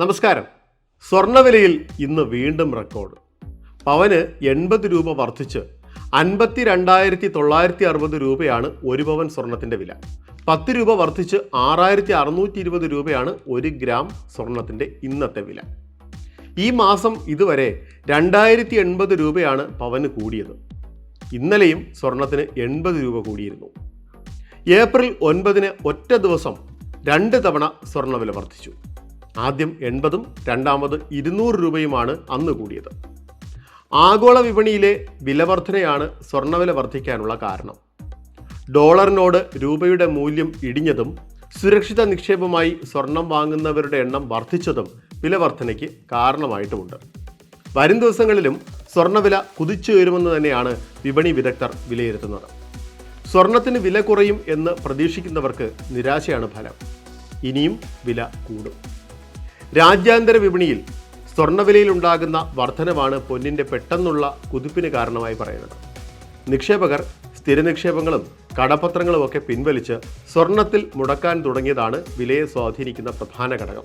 നമസ്കാരം. സ്വർണവിലയിൽ ഇന്ന് വീണ്ടും റെക്കോർഡ് പവന് എൺപത് രൂപ വർദ്ധിച്ച് അൻപത്തി രണ്ടായിരത്തി തൊള്ളായിരത്തി അറുപത് രൂപയാണ് ഒരു പവൻ സ്വർണത്തിന്റെ വില. പത്ത് രൂപ വർദ്ധിച്ച് ആറായിരത്തി അറുന്നൂറ്റി ഇരുപത് രൂപയാണ് ഒരു ഗ്രാം സ്വർണത്തിന്റെ ഇന്നത്തെ വില. ഈ മാസം ഇതുവരെ രണ്ടായിരത്തി എൺപത് രൂപയാണ് പവന് കൂടിയത്. ഇന്നലെയും സ്വർണത്തിന് എൺപത് രൂപ കൂടിയിരുന്നു. ഏപ്രിൽ ഒൻപതിന് ഒറ്റ ദിവസം രണ്ട് തവണ സ്വർണവില വർദ്ധിച്ചു. ആദ്യം എൺപതും രണ്ടാമത് ഇരുന്നൂറ് രൂപയുമാണ് അന്ന് കൂടിയത്. ആഗോള വിപണിയിലെ വിലവർധനയാണ് സ്വർണവില വർദ്ധിക്കാനുള്ള കാരണം. ഡോളറിനോട് രൂപയുടെ മൂല്യം ഇടിഞ്ഞതും സുരക്ഷിത നിക്ഷേപമായി സ്വർണം വാങ്ങുന്നവരുടെ എണ്ണം വർദ്ധിച്ചതും വിലവർധനയ്ക്ക് കാരണമായിട്ടുമുണ്ട്. വരും ദിവസങ്ങളിലും സ്വർണവില കുതിച്ചുയരുമെന്ന് തന്നെയാണ് വിപണി വിദഗ്ധർ വിലയിരുത്തുന്നത്. സ്വർണത്തിന് വില കുറയും എന്ന് പ്രതീക്ഷിക്കുന്നവർക്ക് നിരാശയാണ് ഫലം. ഇനിയും വില കൂടും. രാജ്യാന്തര വിപണിയിൽ സ്വർണവിലയിൽ ഉണ്ടാകുന്ന വർധനവാണ് പൊന്നിന്റെ പെട്ടെന്നുള്ള കുതിപ്പിന് കാരണമായി പറയുന്നത്. നിക്ഷേപകർ സ്ഥിര നിക്ഷേപങ്ങളും കടപത്രങ്ങളും ഒക്കെ പിൻവലിച്ച് സ്വർണത്തിൽ മുടക്കാൻ തുടങ്ങിയതാണ് വിലയെ സ്വാധീനിക്കുന്ന പ്രധാന ഘടകം.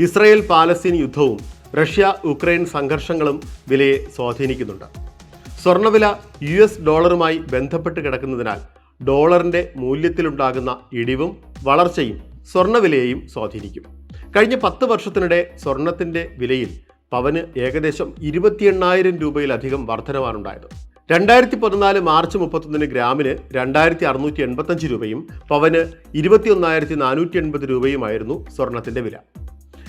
ഇസ്രയേൽ പാലസ്തീൻ യുദ്ധവും റഷ്യ ഉക്രൈൻ സംഘർഷങ്ങളും വിലയെ സ്വാധീനിക്കുന്നുണ്ട്. സ്വർണവില യു എസ് ഡോളറുമായി ബന്ധപ്പെട്ട് കിടക്കുന്നതിനാൽ ഡോളറിന്റെ മൂല്യത്തിലുണ്ടാകുന്ന ഇടിവും വളർച്ചയും സ്വർണവിലയെയും സ്വാധീനിക്കും. കഴിഞ്ഞ പത്ത് വർഷത്തിനിടെ സ്വർണത്തിന്റെ വിലയിൽ പവന് ഏകദേശം ഇരുപത്തി എണ്ണായിരം രൂപയിലധികം വർധനവാണുണ്ടായത്. രണ്ടായിരത്തി പതിനാല് മാർച്ച് മുപ്പത്തൊന്നിന് ഗ്രാമിന് രണ്ടായിരത്തി അറുന്നൂറ്റി എൺപത്തഞ്ച് രൂപയും പവന് ഇരുപത്തി ഒന്നായിരത്തി നാനൂറ്റി എൺപത് രൂപയുമായിരുന്നു സ്വർണത്തിന്റെ വില.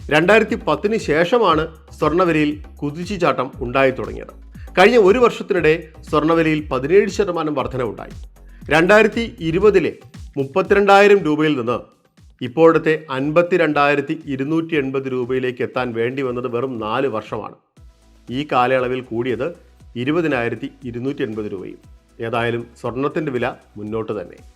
രണ്ടായിരത്തി പത്തിന് ശേഷമാണ് സ്വർണവിലയിൽ കുതിച്ചുചാട്ടം ഉണ്ടായി തുടങ്ങിയത്. കഴിഞ്ഞ ഒരു വർഷത്തിനിടെ സ്വർണവിലയിൽ പതിനേഴ് ശതമാനം വർധനവുണ്ടായി. രണ്ടായിരത്തി ഇരുപതിലെ മുപ്പത്തിരണ്ടായിരം രൂപയിൽ നിന്ന് ഇപ്പോഴത്തെ അൻപത്തി രണ്ടായിരത്തി ഇരുന്നൂറ്റി എൺപത് രൂപയിലേക്ക് എത്താൻ വേണ്ടി വന്നത് വെറും നാല് വർഷമാണ്. ഈ കാലയളവിൽ കൂടിയത് ഇരുപതിനായിരത്തി ഇരുന്നൂറ്റി എൺപത് രൂപയും. ഏതായാലും സ്വർണത്തിന്റെ വില മുന്നോട്ട് തന്നെ.